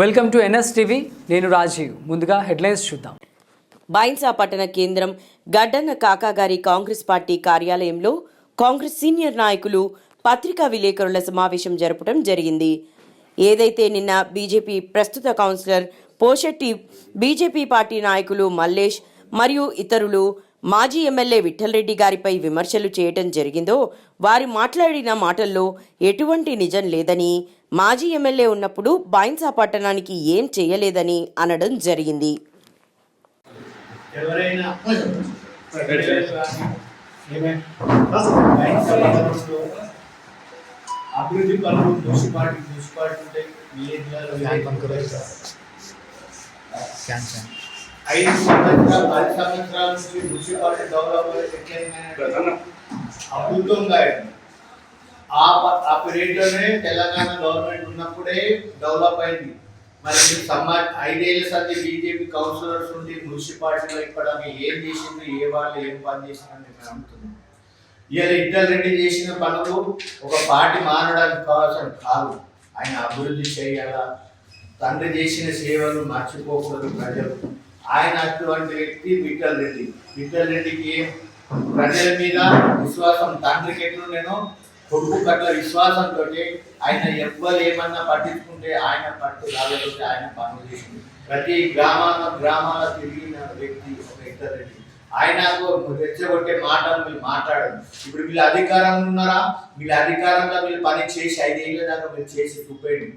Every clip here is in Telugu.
వెల్కమ్ టు ఎన్ఎస్ టీవీ నేను రాజీవ్. ముందుగా హెడ్లైన్స్ చూద్దాం. బైన్సా పట్టణ కేంద్రం గడ్డన్న కాకాగారి కాంగ్రెస్ పార్టీ కార్యాలయంలో కాంగ్రెస్ సీనియర్ నాయకులు పత్రికా విలేకరుల సమావేశం జరపడం జరిగింది. ఏదైతే నిన్న బీజేపీ ప్రస్తుత కౌన్సిలర్ పోషెట్టి బీజేపీ పార్టీ నాయకులు మల్లేష్ మరియు ఇతరులు మాజీ ఎమ్మెల్యే విఠలరెడ్డి గారిపై విమర్శలు చేయటం జరిగిందో వారి మాట్లాడిన మాటల్లో ఎటువంటి నిజం లేదని మాజీ ఎమ్మెల్యే ఉన్నప్పుడు బైన్సా పట్టణానికి ఏం చేయలేదని అనడం జరిగింది. ఎవరైనా అభివృద్ధి పనులు మున్సిపాలిటీ మున్సిపాలిటీ ఉంటాయి ఐదు సంవత్సరాలు పది సంవత్సరాల నుంచి మున్సిపాలిటీ డెవలప్మెంట్ ఎట్లయినా అద్భుతంగా అయింది. ఆ ప- ఆ పీరియడ్లోనే తెలంగాణ గవర్నమెంట్ ఉన్నప్పుడే డెవలప్ అయింది. మరి సమాజ ఐదేళ్ళ సంది బీజేపీ కౌన్సిలర్స్ ఉండి మున్సిపాలిటీలో ఇక్కడ ఏం చేసిండ్రు ఏ వాళ్ళు ఏం పని చేసిండ్రు అని మేము అడుగుతున్నాం. ఇవాళ ఇద్దరు రెడ్డి చేసిన పనులు ఒక పార్టీ మారడానికి కావాల్సిన కాదు. ఆయన అభివృద్ధి చేయాలా? తండ్రి చేసిన సేవలు మర్చిపోకూడదు ప్రజలు. ఆయన అటువంటి వ్యక్తి విఠల్ రెడ్డి. విఠల్ రెడ్డికి ప్రజల మీద విశ్వాసం తండ్రికి ఎట్లుండేనో కొడుకు పట్ల విశ్వాసంతో ఆయన ఎవ్వరు ఏమన్నా పట్టించుకుంటే ఆయన పట్టు రాళ్ళతో ఆయన పనులు చేసింది ప్రతి గ్రామాల గ్రామాల తిరిగిన వ్యక్తి ఒక ఇద్దరు రెడ్డి. ఆయనకు రెచ్చగొట్టే మాటలు మీరు మాట్లాడదు ఇప్పుడు వీళ్ళు అధికారంలో ఉన్నారా? వీళ్ళ అధికారంలో మీరు పని చేసి ఐదేళ్ళ దాకా మీరు చేసి చూపేయండి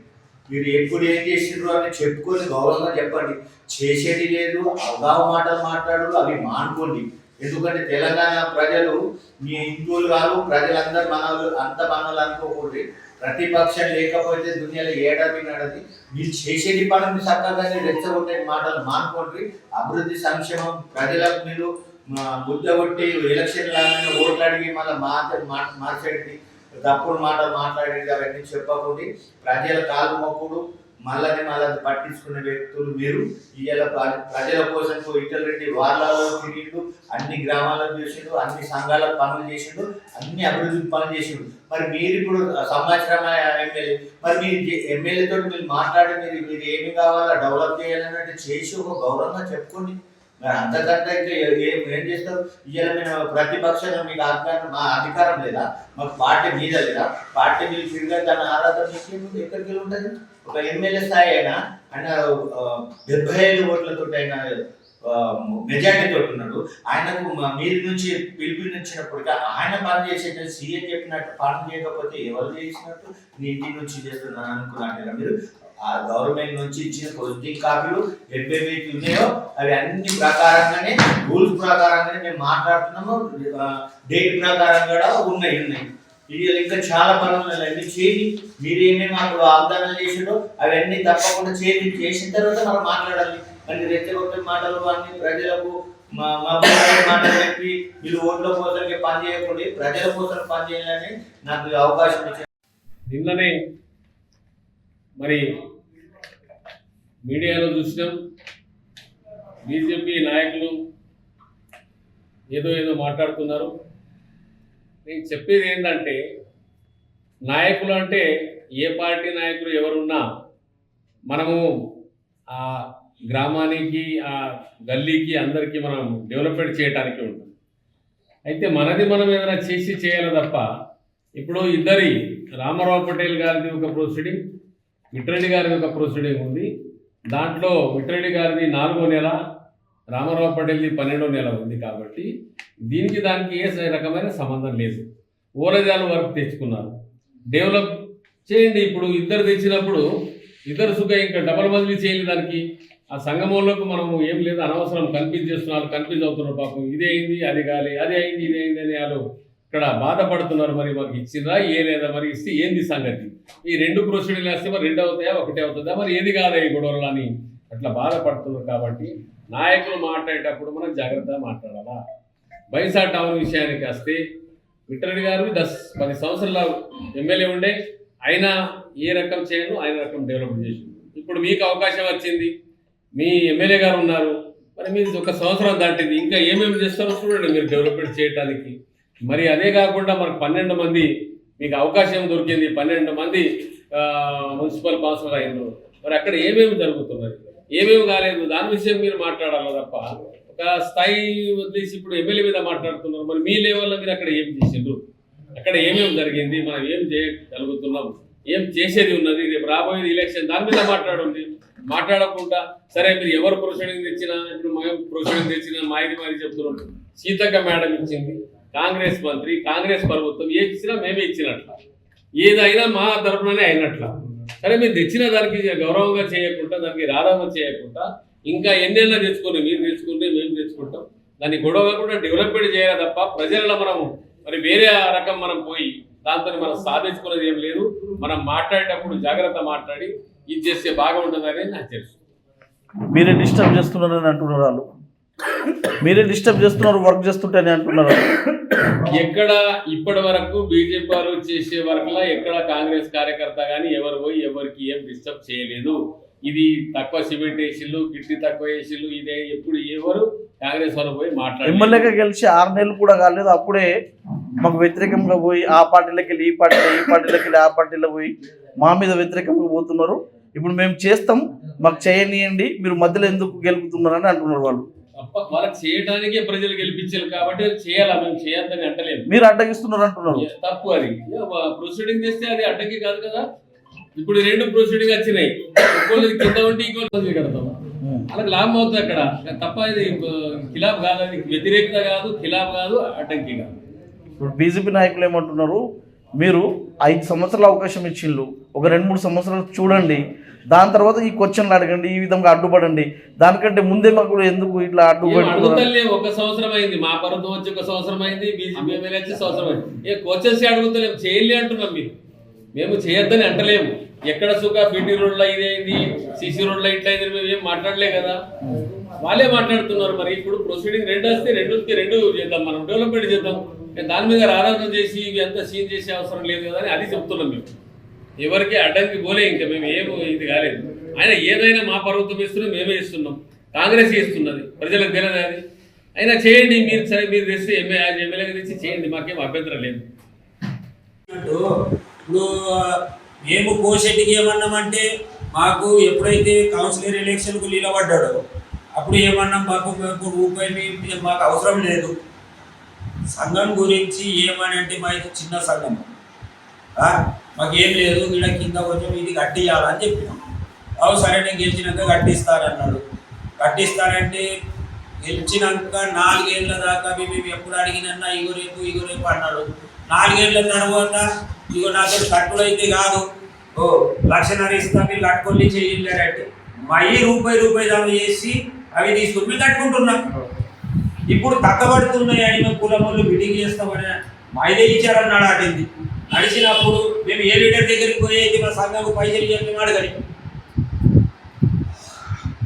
మీరు ఎప్పుడు ఏం చేసిండ్రు అని చెప్పుకొని గౌరవంగా చెప్పండి. చేసేది లేదు అవగాహ మాటలు మాట్లాడు అవి మానుకోండి. ఎందుకంటే తెలంగాణ ప్రజలు మీ హిందువులు కాదు ప్రజలందరూ మనలు అంత మనలు అనుకోకూడదు. ప్రతిపక్షం లేకపోతే దునియాలో ఏడాది నడది. మీరు చేసేది పనులు చక్కగానే రెచ్చగొట్టే మాటలు మానుకోండి. అభివృద్ధి సంక్షేమం ప్రజలకు మీరు మా బుద్ధ కొట్టి ఎలక్షన్ లాగానే ఓట్లు అడిగి మళ్ళీ మార్చ మార్చేది తప్పుడు మాటలు మాట్లాడేది అవన్నీ చెప్పకూడదు ప్రజల కాలు మొక్కుడు మళ్ళీ మళ్ళీ పట్టించుకునే వ్యక్తులు మీరు. ఇవాళ ప్రజల కోసం ఇటల్ రెడ్డి వార్లలో తిరిగిండు అన్ని గ్రామాల్లో చేసిండు అన్ని సంఘాల పనులు చేసిండు అన్ని అభివృద్ధి పనులు చేసిండు. మరి మీరు ఇప్పుడు సంవత్సరం ఎమ్మెల్యే? మరి మీరు ఎమ్మెల్యే తోటి మీరు మాట్లాడి మీరు మీరు ఏమి కావాలో? డెవలప్ చేయాలన్నట్టు చేసి ఒక గౌరవంగా చెప్పుకోండి. మరి అంతకంటే ఏం ఏం చేస్తారు? ఇవాళ మేము ప్రతిపక్షంగా మీకు అధికారం మా అధికారం లేదా? మాకు పార్టీ మీద లేదా? పార్టీ మీద తిరిగి తన ఆరాధన మీకు ఎక్కడికి వెళ్ళి ఉంటుంది? ఒక ఎమ్మెల్యే స్థాయి అయినా ఆయన డెబ్బై ఐదు ఓట్లతో ఆయన మెజార్టీ తోటి ఉన్నాడు. ఆయనకు మీరు నుంచి పిలుపునిచ్చినప్పుడు ఆయన పని చేసేట సీఎం చెప్పినట్టు పని చేయకపోతే ఎవరు చేసినట్టు? నీ ఇంటి నుంచి చేస్తున్నాను అనుకున్నాను మీరు? ఆ గవర్నమెంట్ నుంచి ఇచ్చిన పొజిటివ్ కాపీలు ఏవేవి ఉన్నాయో అవి అన్ని ప్రకారంగానే రూల్స్ ప్రకారంగానే మేము మాట్లాడుతున్నాము. డేట్ ప్రకారం కూడా ఉన్నాయి ఉన్నాయి. ఇది ఇంకా చాలా పనులు అన్ని చేయండి మీరు ఏమేమి మాకు వాగ్దానాలు చేసాడో అవన్నీ తప్పకుండా చేయండి చేసిన తర్వాత మనం మాట్లాడాలి. మళ్ళీ రెచ్చగొట్టే మాటలు అన్ని ప్రజలకు మా మా మాటలు చెప్పి మీరు ఓట్ల కోసం పని చేయకూడదు ప్రజల కోసం పని చేయాలని నాకు అవకాశం ఇచ్చారు. నిన్ననే మరి మీడియాలో చూసినాం. బీజేపీ నాయకులు ఏదో ఏదో మాట్లాడుతున్నారు. నేను చెప్పేది ఏంటంటే నాయకులు అంటే ఏ పార్టీ నాయకులు ఎవరున్నా మనము ఆ గ్రామానికి ఆ గల్లీకి అందరికీ మనం డెవలప్మెంట్ చేయడానికి ఉంటుంది అయితే మనది మనం ఏదైనా చేసి చేయాలి తప్ప ఇప్పుడు ఇద్దరి రామారావు పటేల్ గారిది ఒక ప్రొసీడింగ్ విట్రెడ్డి గారి యొక్క ప్రొసీడింగ్ ఉంది దాంట్లో విట్రెడ్డి గారిది నాలుగో నెల రామారావు పటేల్ది పన్నెండో నెల ఉంది కాబట్టి దీనికి దానికి ఏ రకమైన సంబంధం లేదు. ఓలజాలు వరకు తెచ్చుకున్నారు. డెవలప్ చేయండి ఇప్పుడు ఇద్దరు తెచ్చినప్పుడు ఇద్దరు సుఖ ఇంకా డబల్ బదిలీ చేయండి దానికి. ఆ సంగమంలోకి మనము ఏం లేదు అనవసరం కన్ఫ్యూజ్ చేస్తున్నారు కన్ఫ్యూజ్ అవుతున్నారు పాపం. ఇదే అయింది అది కాలి అది అయింది ఇది అయింది అని వాళ్ళు ఇక్కడ బాధపడుతున్నారు మరి మాకు ఇచ్చిందా ఏ లేదా మరి ఇస్తే ఏంది సంగతి? ఈ రెండు ప్రొసీడింగ్లు వేస్తే మరి రెండు అవుతాయా ఒకటే అవుతుందా? మరి ఏది కాదా ఈ గొడవలు అని అట్లా బాధపడుతున్నారు కాబట్టి నాయకులు మాట్లాడేటప్పుడు మనం జాగ్రత్తగా మాట్లాడాలా? బైసా టౌన్ విషయానికి వస్తే విఠలరెడ్డి గారు దస్ పది సంవత్సరాల ఎమ్మెల్యే ఉండే ఆయన ఏ రకం చేయను ఆయన రకం డెవలప్ చేసిండు. ఇప్పుడు మీకు అవకాశం వచ్చింది మీ ఎమ్మెల్యే గారు ఉన్నారు మరి మీరు ఒక సంవత్సరం దాటింది ఇంకా ఏమేమి చేస్తారో చూడండి మీరు డెవలప్మెంట్ చేయడానికి మరి అదే కాకుండా మనకు పన్నెండు మంది మీకు అవకాశం దొరికింది పన్నెండు మంది ఆ, మున్సిపల్ కౌన్సిలర్ అయ్యారు మరి అక్కడ ఏమేమి జరుగుతున్నది? ఏమేమి కాలేదు? దాని విషయం మీరు మాట్లాడాలి తప్ప? ఒక స్థాయి వదిలేసి ఇప్పుడు ఎమ్మెల్యే మీద మాట్లాడుతున్నారు. మరి మీ లెవెల్లో మీరు అక్కడ ఏం చేసిండ్రు? అక్కడ ఏమేమి జరిగింది? మనం ఏం చేయగలుగుతున్నాం? ఏం చేసేది ఉన్నది? రేపు రాబోయేది ఎలక్షన్ దాని మీద మాట్లాడండి. మాట్లాడకుండా సరే మీరు ఎవరు ప్రొసీడింగ్ తెచ్చినా ఇప్పుడు మేము ప్రొసీడింగ్ తెచ్చినా మాది మాది చెప్తున్నాం సీతక్క మేడం ఇచ్చింది. కాంగ్రెస్ మంత్రి కాంగ్రెస్ ప్రభుత్వం ఏ ఇచ్చినా మేమే ఇచ్చినట్ల. ఏదైనా మా తరఫుననే అయినట్ల. సరే మీరు తెచ్చిన దానికి గౌరవంగా చేయకుండా దానికి రాధంగా చేయకుండా ఇంకా ఎన్నెన్నో తెచ్చుకొని మీరు తెచ్చుకుంటే మేము తెచ్చుకుంటాం. దాన్ని గొడవ కూడా డెవలప్మెంట్ చేయాలి తప్ప ప్రజల్లో మనం మరి వేరే రకం మనం పోయి దాంతో మనం సాధించుకునేది ఏం లేదు. మనం మాట్లాడేటప్పుడు జాగ్రత్త మాట్లాడి ఇది చేస్తే బాగా బాగుంటుందని నాకు తెలుసు. మీరే డిస్టర్బ్ చేస్తున్నారని అంటున్నారు వాళ్ళు. మీరే డిస్టర్బ్ చేస్తున్నారు వర్క్ చేస్తుంటేనే అంటున్నారు. ఎక్కడ ఇప్పటి వరకు బీజేపీ వాళ్ళు చేసే వరకులా ఎక్కడ కాంగ్రెస్ కార్యకర్త కానీ ఎవరు పోయి ఎవరికి ఏం డిస్టర్బ్ చేయలేదు. ఇది తక్కువ సిమెంట్ వేసిళ్ళు గిట్టి తక్కువ వేసిళ్ళు ఇదే ఎప్పుడు ఎవరు కాంగ్రెస్ వాళ్ళు పోయి మాట్లాడారు ఎమ్మెల్యేగా గెలిచి ఆరు నెలలు కూడా కాలేదు. అప్పుడే మాకు వ్యతిరేకంగా పోయి ఆ పార్టీలోకి వెళ్ళి ఈ పార్టీలో ఈ పార్టీలోకి వెళ్ళి ఆ పార్టీలో పోయి మా మీద వ్యతిరేకంగా పోతున్నారు. ఇప్పుడు మేము చేస్తాం మాకు చేయనియండి మీరు మధ్యలో ఎందుకు గెలుపుతున్నారని అంటున్నారు వాళ్ళు. తప్ప వాళ్ళకి చేయడానికే ప్రజలు గెలిపించారు కాబట్టి చేయాలా? మేము చేయొద్దని అంటలేము. మీరు అడ్డగిస్తున్నారు అంటున్నారు. తప్పు అది. ప్రొసీడింగ్ చేస్తే అది అడ్డంకి కాదు కదా? ఇప్పుడు రెండు ప్రొసీడింగ్ వచ్చినాయి. ఇంకోళ్ళది కింద ఉంటే ఇంకోటి కడతాం. వాళ్ళకి లాభం అవుతుంది అక్కడ. తప్ప ఇది ఖిలాఫ్ కాదు అది వ్యతిరేకత కాదు ఖిలాఫ్ కాదు అడ్డంకి కాదు. ఇప్పుడు బీజేపీ నాయకులు ఏమంటున్నారు? మీరు ఐదు సంవత్సరాల అవకాశం ఇచ్చిండ్రు. ఒక రెండు మూడు సంవత్సరాలు చూడండి. దాని తర్వాత ఈ క్వశ్చన్లు అడగండి ఈ విధంగా అడ్డుపడండి. దానికంటే ముందే మాకు ఎందుకు ఇట్లా అడుగుతలే ఒక సంవత్సరం అయింది. మా ప్రభుత్వం వచ్చి ఒక సంవత్సరం అయింది బీజేపీ వచ్చి సంవత్సరం అయింది. ఏ అడుగుతలేము చేయలే అంటున్నాం మీరు మేము చేయొద్దని అంటలేము. ఎక్కడ సుఖ? బీటీ రోడ్లో ఇదైంది సిసి రోడ్లో ఇట్లా అయింది మేము ఏం మాట్లాడలే కదా. వాళ్ళే మాట్లాడుతున్నారు మరి. ఇప్పుడు ప్రొసీడింగ్ రెండు వస్తే రెండుకి రెండు చేద్దాం. మనం డెవలప్మెంట్ చేద్దాం. దాని మీద ఆరాధన చేసి ఇవి అంతా సీన్ చేసే అవసరం లేదు కదా అని అది చెప్తున్నాం మేము. ఎవరికి అడ్డంకి పోలే ఇంకా మేము ఏమో ఇది కాలేదు. ఆయన ఏదైనా మా ప్రభుత్వం ఇస్తున్నాం మేమే ఇస్తున్నాం. కాంగ్రెస్ ఇస్తున్నది ప్రజలకు తెలియదు అది? అయినా చేయండి మీరు సరే మీరు తెస్తే ఎంఏ ఎమ్మెల్యేగా తెచ్చి చేయండి మాకేం అభ్యంతరం లేదు. ఇప్పుడు మేము కోశెట్టికి ఏమన్నామంటే మాకు ఎప్పుడైతే కౌన్సిలర్ ఎలక్షన్కు నిలబడ్డాడో అప్పుడు ఏమన్నాం మాకు మాకు రూపాయి మాకు అవసరం లేదు. సంఘం గురించి ఏమని అంటే మా చిన్న సంఘం. మాకేం లేదు వీడ కింద కొంచెం ఇది కట్టియాలని చెప్పినాం. అవు సరే నేను గెలిచినాక కట్టిస్తారన్నాడు కట్టిస్తారంటే గెలిచినాక నాలుగేళ్ళ దాకా మేము మేము ఎప్పుడు అడిగినన్నా ఇగో రేపు ఇగో రేపు అన్నాడు. నాలుగేళ్ళ తర్వాత ఇగో నాతో కట్టులు అయితే కాదు. ఓ లక్షన్నర ఇస్తా మీరు కట్టుకొని చేయలేరంటే మళ్ళీ రూపాయి రూపాయి జమ చేసి అవి తీసుకుని మేము కట్టుకుంటున్నాం. ఇప్పుడు తక్కబడుతున్నాయి అని మేము కులమూలు బిడ్డింగ్ చేస్తామని మైదే ఇచ్చారన్నాడు నడాటింది నడిచినప్పుడు మేము ఏ లీడర్ దగ్గరికి పోయి అయితే మా సంఘం పైసలు ఇవ్వండి మేము అడగని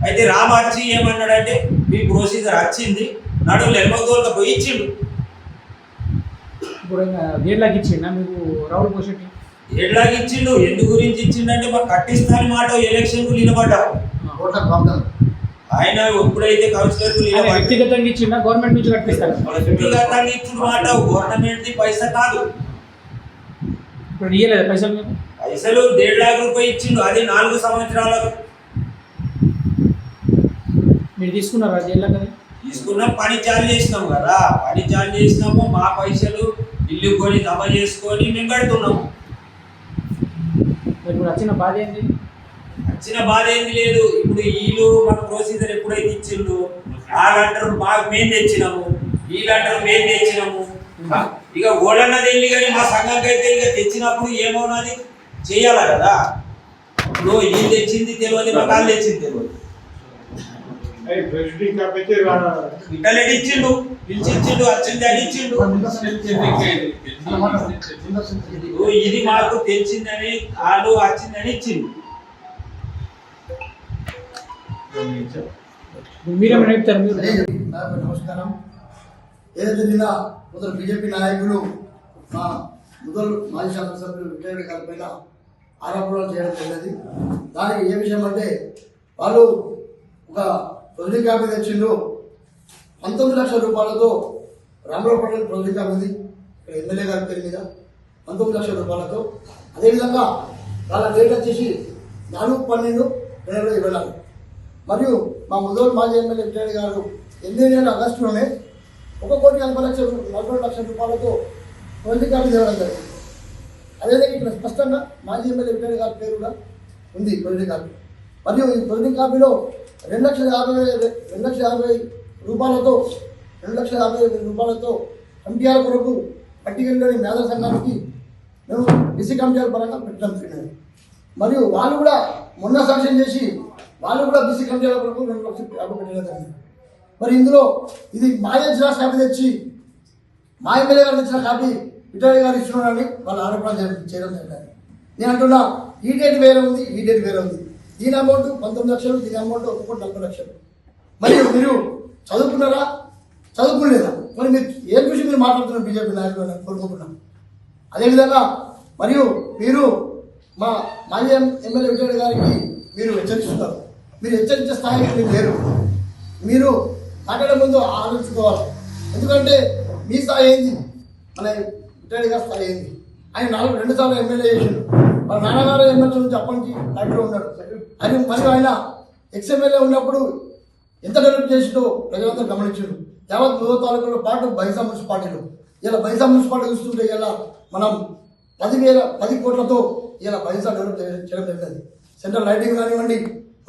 అయితే రామ వచ్చి ఏమన్నాడంటే మీ ప్రొసీజర్ వచ్చింది నడువులు ఎమ్మగోలుగా పోయి ఇచ్చిండు. దేనిలాగా ఇచ్చిండా మీకు రౌడ్ ఏళ్ళకి ఇచ్చిండు? ఎందు గురించి ఇచ్చిండంటే మాకు కట్టిస్తాని మాట ఎలక్షన్కు నిలబడ్డావు ఆయన ఎప్పుడైతే కౌన్సిలర్ వ్యక్తిగతంగా ఇచ్చిండా? గవర్నమెంట్ నుంచి కట్టిస్తారు వ్యక్తిగతంగా ఇచ్చిన మాట గవర్నమెంట్ పైసా కాదు. ఇప్పుడు ఇయ్యలేదు పైసలు? మీకు పైసలు దేడు లాఖ రూపాయి ఇచ్చిండు. అది నాలుగు సంవత్సరాలకు. మీరు తీసుకున్నారా దేనిలాగా అది? తీసుకున్నాం. పని చాలు చేసినాం కదా. పని చాలు చేసినాము. మా పైసలు ఇల్లు కొని జమ చేసుకొని మేము కడుతున్నాము ఇప్పుడు వచ్చిన బాధ ఏంటి వచ్చిన బాధ ఏంది లేదు. ఇప్పుడు వీళ్ళు మాకు ప్రొసీజర్ ఎప్పుడైతే ఇచ్చిండు వాళ్ళంటారు మాకు మేము తెచ్చినాము. వీళ్ళంటారు మేము తెచ్చినాము. ఇక ఓడన్నది వెళ్ళి కానీ మా సంఘానికి అయితే ఇక తెచ్చినప్పుడు ఏమవునది? చేయాలి కదా? ఇప్పుడు వీళ్ళు తెచ్చింది తెలియదు మా వాళ్ళు తెచ్చింది తెలియదు ఇంటర్నెట్ ఇచ్చిండు పిలిచి ఇచ్చిండు వచ్చింది అని ఇచ్చిండు. ఇది మాకు తెలిసిందని వాళ్ళు వచ్చిందని ఇచ్చిండు. మీరేమైనా చెప్తారు మీరు? నాకు నమస్కారం. ఏదైతే నిన్న కొందరు బీజేపీ నాయకులు మా మొదలు మాజీ శాసనసభ్యులు విజయరెడ్డి గారి పైన ఆరోపణలు చేయడం జరిగింది. దానికి ఏ విషయం అంటే వాళ్ళు ఒక ప్రొజెక్ట్ కాపీ తెచ్చిండ్రు. పంతొమ్మిది లక్షల రూపాయలతో రామరావు పటేల్ ప్రొజెక్ట్ కాపీ ఉంది. ఇక్కడ ఎమ్మెల్యే గారి పేరు మీద పంతొమ్మిది లక్షల రూపాయలతో. అదేవిధంగా వాళ్ళ డేట్ వచ్చేసి నాలుగు పన్నెండు డెలివరీ వెళ్ళాలి మరియు మా ముదోలు మాజీ ఎమ్మెల్యే విజయ్ గారు ఎనిమిది నెలల ఆగస్టులోనే ఒక కోటి నలభై లక్షల నలభై రెండు లక్షల రూపాయలతో ట్వంటీ చేయడం జరిగింది. అదేవిధంగా ఇక్కడ స్పష్టంగా మాజీ ఎమ్మెల్యే విజయ్ గారి పేరు కూడా ఉంది పొలిటిక్ కాపీ. మరియు ఈ పొలిటిక్ కాపీలో రెండు లక్షల యాభై రెండు లక్షల యాభై రూపాయలతో రెండు లక్షల యాభై వేల రూపాయలతో కమిటీల కొరకు పట్టికల్లోని మేధా సంఘానికి మేము డిసి కమిటీల పరంగా పెట్టడం జరిగినది మరియు వాళ్ళు కూడా మొన్న సాక్ష్యం చేసి వాళ్ళు కూడా బీసీ కమిటీల కొరకు రెండు లక్షలు యాభై పెట్టడం జరిగింది. మరి ఇందులో ఇది మాయ జిల్లా కాపీ తెచ్చి మా ఎమ్మెల్యే గారు తెచ్చిన కాపీ విఠాయి గారు ఇస్తున్నారని వాళ్ళు ఆరోపణ చేయడం చేయడం జరిగింది. నేను అంటున్నా ఈ డేట్ వేరే ఉంది ఈ డేట్ వేరే ఉంది. దీని అమౌంట్ పంతొమ్మిది లక్షలు దీని అమౌంట్ ఒక కోటి నలభై లక్షలు. మరియు మీరు చదువుకున్నారా? చదువుకోలేదా? మరి మీరు ఏం చూసి మీరు మాట్లాడుతున్నారు బీజేపీ నాయకులు నేను కోరుకుంటున్నాను అదేవిధంగా మరియు మీరు మా మాజీ ఎమ్మెల్యే విజయ్ గారికి మీరు హెచ్చరిస్తున్నారు. మీరు హెచ్చరించే స్థాయికి మీరు లేరు. మీరు మాట్లాడే ముందు ఆలోచించుకోవాలి. ఎందుకంటే మీ స్థాయి ఏంది? మన విజయ్ స్థాయి ఏంది? ఆయన నాలుగు రెండు సార్లు ఎమ్మెల్యే చేసిండు మన నాన్నగారు ఎమ్మెల్యే నుంచి అప్పటి నుంచి ఉన్నారు ఉన్నాడు. అని మరియు ఆయన ఎక్స్ ఎమ్మెల్యే ఉన్నప్పుడు ఎంత డెవలప్ చేసిందో ప్రజలంతా గమనించారు. యావత్ మూడో తాలూకాలో పాటు బైసా మున్సిపాలిటీలు ఇలా బైసా మున్సిపాలిటీ చూస్తుంటే ఇలా మనం పదివేల పది కోట్లతో ఇలా బైసా డెవలప్ చేయడం జరిగింది సెంట్రల్ లైటింగ్ కానివ్వండి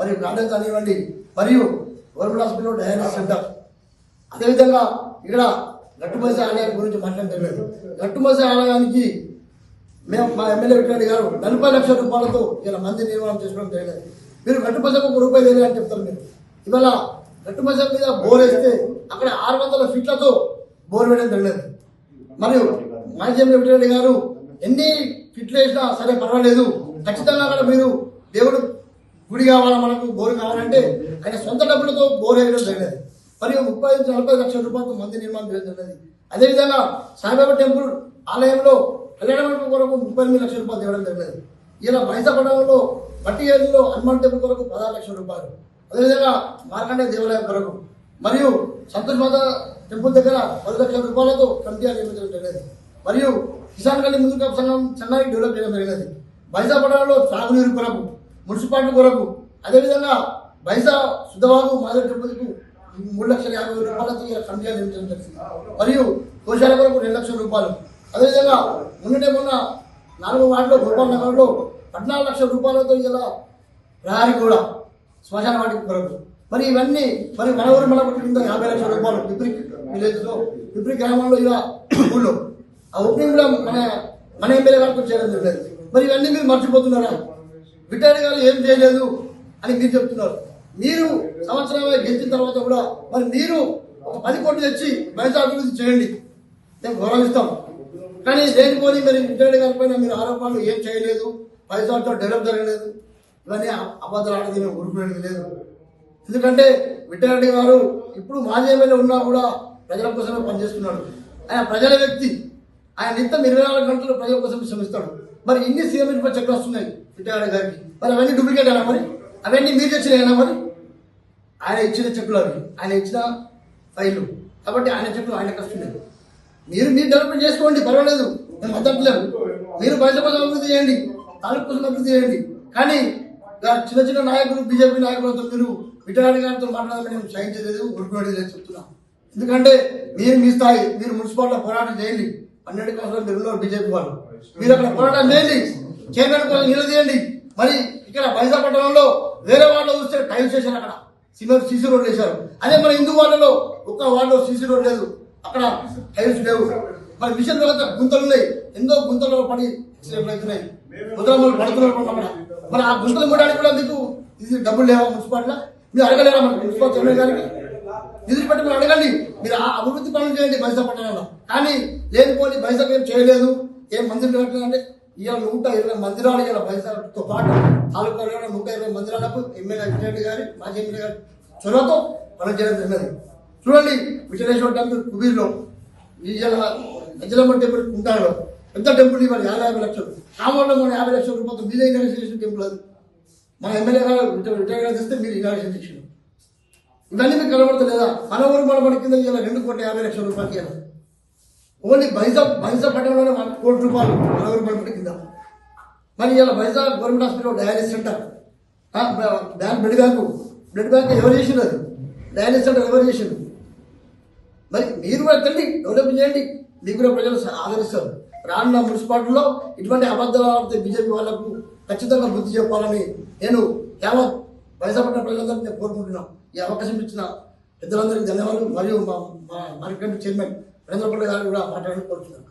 మరియు గార్డెన్స్ కానివ్వండి మరియు గవర్నమెంట్ హాస్పిటల్లో డయాలసిస్ సెంటర్ అదేవిధంగా ఇక్కడ గట్టుమసి ఆలయం గురించి మాట్లాడలేదు గట్టుమసి ఆలయానికి మేము మా ఎమ్మెల్యే విక్రెడ్డి గారు నలభై లక్షల రూపాయలతో ఇలా మంది నిర్మాణం చేసుకోవడం జరిగింది. మీరు గట్టుమసకు ఒక రూపాయి తెలియదు అని చెప్తారు మీరు. ఇవాళ గట్టుమస మీద బోర్ వేస్తే అక్కడ ఆరు వందల ఫీట్లతో బోర్ వేయడం జరిగింది. మరియు మాజీ ఎమ్మెల్యే విక్రెడ్డి గారు ఎన్ని ఫిట్లు వేసినా సరే పర్వాలేదు. ఖచ్చితంగా అక్కడ మీరు దేవుడు గుడి కావాలా మనకు? బోరు కావాలంటే ఆయన సొంత డబ్బులతో బోరు వేయడం జరిగినది మరియు ముప్పై నుంచి నలభై లక్షల రూపాయలతో మంది నిర్మాణం చేయడం అదేవిధంగా సాయిబాబా టెంపుల్ ఆలయంలో కళ్యాణ మండపం కొరకు ముప్పై ఎనిమిది లక్షల రూపాయలు ఇవ్వడం జరిగింది. ఇలా మైసపడంలో మట్టి ఏళ్ళలో హనుమాన్ టెంపుల్ కొరకు పదహారు లక్షల రూపాయలు. అదేవిధంగా మార్కండే దేవాలయం కొరకు మరియు సంతోష్ మాత టెంపుల్ దగ్గర పది లక్షల రూపాయలతో కమిటీఆర్ నిర్మించడం జరిగింది. మరియు కిసాన్ కళ్యాణ్ ముందు సంఘం చెన్నై డెవలప్ చేయడం జరిగినది వైజాపడంలో సాగునీరు కొరకు మున్సిపాలిటీ కొరకు అదేవిధంగా బైసా సుధవాగు మాధవ తిరుపతికు మూడు లక్షల యాభై వేల రూపాయలతో ఇలా కమిటీ జరిగింది. మరియు కోశాల కొరకు రెండు లక్షల రూపాయలు. అదేవిధంగా మొన్నటే మొన్న నాలుగో వార్డులో గోపాల్ నగర్లో పద్నాలుగు లక్షల రూపాయలతో ఇలా ప్రహారీ కూడా శ్మశాన వాటికి కొరకు. మరి ఇవన్నీ మరి మన ఊరు మన కింద యాభై లక్షల రూపాయలు పిప్రి విలేజ్లో పిప్రి గ్రామంలో ఇలా ఊళ్ళో. ఆ ఓపెనింగ్ కూడా మన మన ఎమ్మెల్యే వరకు చేయడం జరిగింది. మరి ఇవన్నీ మీరు మర్చిపోతున్నారా? విటారి గారు ఏం చేయలేదు అని మీరు చెప్తున్నారు. మీరు సంవత్సరాలు గెలిచిన తర్వాత కూడా మరి మీరు ఒక పది కోట్లు తెచ్చి బయట అభివృద్ధి చేయండి. మేము గౌరవిస్తాం. కానీ లేనిపోని మరి విటారి గారి పైన మీరు ఆరోపణలు ఏం చేయలేదు. పది సంవత్సరాలు డెవలప్ జరగలేదు. ఇవన్నీ అబద్ధాలు ఆడది మేము ఊరుకునేది లేదు. ఎందుకంటే విఠారెడ్డి గారు ఇప్పుడు మాజీ ఎమ్మెల్యే ఉన్నా కూడా ప్రజల కోసమే పనిచేస్తున్నాడు. ఆయన ప్రజల వ్యక్తి. ఆయన నిత్యం ఇరవై నాలుగు గంటలు ప్రజల కోసం శ్రమిస్తాడు. మరి ఇన్ని సీఎం చెక్లు వస్తున్నాయి? విఠారెడ్డి గారికి. మరి అవన్నీ డూప్లికేట్ అయినా మరి? అవన్నీ మీరు తెచ్చినాయినా మరి? ఆయన ఇచ్చిన చెక్కులు అవి. ఆయన ఇచ్చిన ఫైలు. కాబట్టి ఆయన చెక్కులు ఆయనకు వస్తున్నాయి మీరు మీరు డెవలప్మెంట్ చేసుకోండి పర్వాలేదు. నేను మద్దతులేము మీరు బయట కోసం అభివృద్ధి చేయండి తాలూకు కోసం అభివృద్ధి చేయండి. కానీ చిన్న చిన్న నాయకులు బీజేపీ నాయకులతో మీరు విటాడి గారితో మాట్లాడాలని నేను సహించలేదు ఊరుకునేది లేదు చెప్తున్నా ఎందుకంటే మీరు మీ స్థాయి మీరు మున్సిపాలిటీలో పోరాటం చేయండి. పన్నెండు కౌన్సిలర్ మీరు బీజేపీ వాళ్ళు. మీరు అక్కడ పోరాటం చేయండి. చైర్మన్ కోసం నిలదీయండి. మరి ఇక్కడ పట్టణంలో వేరే వాళ్ళు చూస్తే టైం స్టేషన్ అక్కడ. సిమెంట్ సీసీ రోడ్ వేశారు. అదే మన హిందూ వాళ్ళలో ఒక్క వాళ్ళలో సీసీ రోడ్ లేదు. అక్కడ టైల్స్ లేవు. మరి మిషన్ వ్యవస్థ గుంతలు ఉన్నాయి. ఎన్నో గుంతలు పడి యాక్సిడెంట్లు అవుతున్నాయి. గుంతలు పడుతున్నారు అక్కడ. మరి ఆ గుంతలు మూడడానికి కూడా మీకు ఇది డబ్బులు లేవా మున్సిపాలిటీలో? మీరు అడగలేరా మన మున్సిపల్ చైర్మన్ గారికి? నిధులు పెట్టి మీరు అడగండి. మీరు ఆ అభివృద్ధి పనులు చేయండి బైసా పట్టణంలో. కానీ లేనిపోని బైసా ఏం చేయలేదు. ఏం మందిరం కట్టిందంటే ఇవాళ నూట ఇరవై మందిరాలు ఇలా పైసలతో పాటు తాలూకాలో నూట ఇరవై మందిరాలకు ఎమ్మెల్యే విజయరెడ్డి గారి మాజీ ఎమ్మెల్యే గారి చొరవతో పనులు చేయడం జరిగినది. చూడండి విజయనేశ్వర టెంపుల్ కుబీర్లో ఇవాళ అజలమ్మ టెంపుల్ ఉంటాడు పెద్ద టెంపుల్ ఇవాళ? యాభై యాభై లక్షలు. కామర్లో మన యాభై లక్షల రూపాయలు మీదే ఇనాగ్రేషన్ టెంపుల్ అది. మన ఎమ్మెల్యే గారు రిటైర్ చేస్తే మీరు ఇనాగ్రేషన్ చేసిన ఇవన్నీ మీకు కనబడతలేదా? మన ఊరు మన మన కింద ఇవాళ రెండు కోట్ల యాభై లక్షల రూపాయలు ఇవ్వాలి ఓన్లీ బైజా బైజా పట్టణంలోనే మన కోటి రూపాయలు మన ఊరు కింద. మరి ఇలా బైజా గవర్నమెంట్ హాస్పిటల్ డయాలిసిస్ సెంటర్ ఆ, bank blood bank blood bank ఎవరు చేసింది అది? డయాలిసిస్ సెంటర్ ఎవరు చేసింది మరి మీరు కూడా ఎత్తండి డెవలప్ చేయండి. మీకు కూడా ప్రజలు ఆదరిస్తారు. రానున్న మున్సిపాలిటీలో ఇటువంటి అబద్ధాలు బీజేపీ వాళ్ళకు ఖచ్చితంగా బుద్ధి చెప్పాలని నేను యావత్ వైఎస్ఆర్ ప్రజలందరినీ నేను కోరుకుంటున్నాను. ఈ అవకాశం ఇచ్చిన పెద్దలందరికీ ధన్యవాదాలు. మరియు మా మా మార్కెట్ చైర్మన్ నరేంద్ర పల్లి గారిని కూడా మాట్లాడాలని కోరుతున్నాను